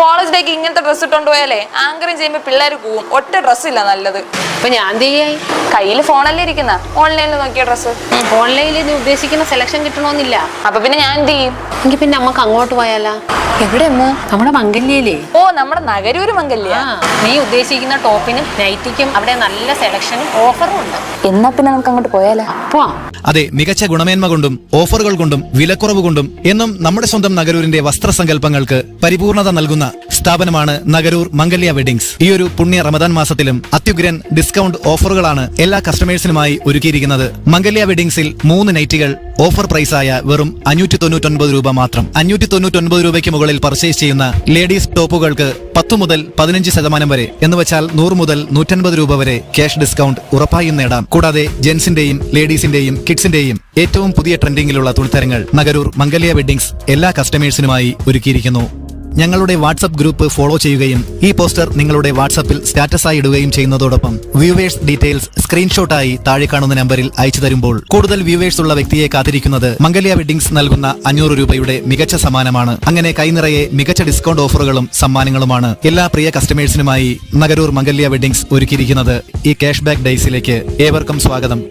ഇവിടേക്ക് ഇങ്ങനത്തെ ഡ്രസ്സ് ഇട്ടോണ്ട് പോയാലേ ആങ്കറിങ് ചെയ്യുമ്പോൾ പിള്ളേർ പോവും. ഒറ്റ ഡ്രസ് ഇല്ല നല്ലത്. അപ്പൊ ഞാൻ എന്ത് ചെയ്യായി? കയ്യിൽ ഫോണല്ലേ ഇരിക്കുന്ന? ഓൺലൈനിൽ നോക്കിയ ഡ്രസ്സ് ഓൺലൈനിൽ നീ ഉദ്ദേശിക്കുന്ന സെലക്ഷൻ കിട്ടണമെന്നില്ല അപ്പൊ പിന്നെ ഞാൻ എന്ത് ചെയ്യും? എങ്കിൽ പിന്നെ നമുക്ക് അങ്ങോട്ട് പോയാലാ? എവിടെ അമ്മ? നമ്മുടെ മംഗല്യയിലേ ഓ നമ്മുടെ നഗരൂര് മംഗല്യ. നീ ഉദ്ദേശിക്കുന്ന ടോപ്പിനും നൈറ്റിക്കും അവിടെ നല്ല സെലക്ഷനും ഓഫറും ഉണ്ട്. എന്നാ പിന്നെ നമുക്ക് അങ്ങോട്ട് പോയാലോ? പോവാം അതെ മികച്ച ഗുണമേന്മ കൊണ്ടും ഓഫറുകൾ കൊണ്ടും വിലക്കുറവ് കൊണ്ടും എന്നും നമ്മുടെ സ്വന്തം നഗരൂരിന്റെ വസ്ത്രസങ്കല്പങ്ങൾക്ക് പരിപൂർണത നൽകുന്ന സ്ഥാപനമാണ് നഗരൂർ മംഗല്യ വെഡിങ്സ്. ഈ ഒരു പുണ്യ റമദാൻ മാസത്തിലും അത്യുഗ്രൻ ഡിസ്കൗണ്ട് ഓഫറുകളാണ് എല്ലാ കസ്റ്റമേഴ്സിനുമായി ഒരുക്കിയിരിക്കുന്നത്. മംഗല്യ വെഡിങ്സിൽ മൂന്ന് നൈറ്റുകൾ ഓഫർ പ്രൈസായ വെറും അഞ്ഞൂറ്റി തൊണ്ണൂറ്റൊൻപത് രൂപ മാത്രം. അഞ്ഞൂറ്റി തൊണ്ണൂറ്റൊൻപത് രൂപയ്ക്ക് മുകളിൽ പർച്ചേസ് ചെയ്യുന്ന ലേഡീസ് ടോപ്പുകൾക്ക് പത്ത് മുതൽ പതിനഞ്ച് ശതമാനം വരെ എന്ന് വെച്ചാൽ നൂറ് മുതൽ നൂറ്റൻപത് രൂപ വരെ ക്യാഷ് ഡിസ്കൗണ്ട് ഉറപ്പായും നേടാം. കൂടാതെ ജെൻസിന്റെയും ലേഡീസിന്റെയും കിഡ്സിന്റെയും ഏറ്റവും പുതിയ ട്രെൻഡിങ്ങിലുള്ള തുണിത്തരങ്ങൾ നഗരൂർ മംഗല്യ വെഡിങ്സ് എല്ലാ കസ്റ്റമേഴ്സിനുമായി ഒരുക്കിയിരിക്കുന്നു. ഞങ്ങളുടെ വാട്സപ്പ് ഗ്രൂപ്പ് ഫോളോ ചെയ്യുകയും ഈ പോസ്റ്റർ നിങ്ങളുടെ വാട്സപ്പിൽ സ്റ്റാറ്റസായി ഇടുകയും ചെയ്യുന്നതോടൊപ്പം വ്യൂവേഴ്സ് ഡീറ്റെയിൽസ് സ്ക്രീൻഷോട്ടായി താഴെ കാണുന്ന നമ്പറിൽ അയച്ചു തരുമ്പോൾ കൂടുതൽ വ്യൂവേഴ്സ് ഉള്ള വ്യക്തിയെ കാത്തിരിക്കുന്നത് മംഗല്യ വെഡിങ്സ് നൽകുന്ന അഞ്ഞൂറ് രൂപയുടെ മികച്ച സമ്മാനമാണ്. അങ്ങനെ കൈനിറയെ മികച്ച ഡിസ്കൗണ്ട് ഓഫറുകളും സമ്മാനങ്ങളുമാണ് എല്ലാ പ്രിയ കസ്റ്റമേഴ്സിനുമായി നഗരൂർ മംഗല്യ വെഡിങ്സ് ഒരുക്കിയിരിക്കുന്നത്. ഈ ക്യാഷ് ബാക്ക് ഡേയ്സിലേക്ക് ഏവർക്കും സ്വാഗതം.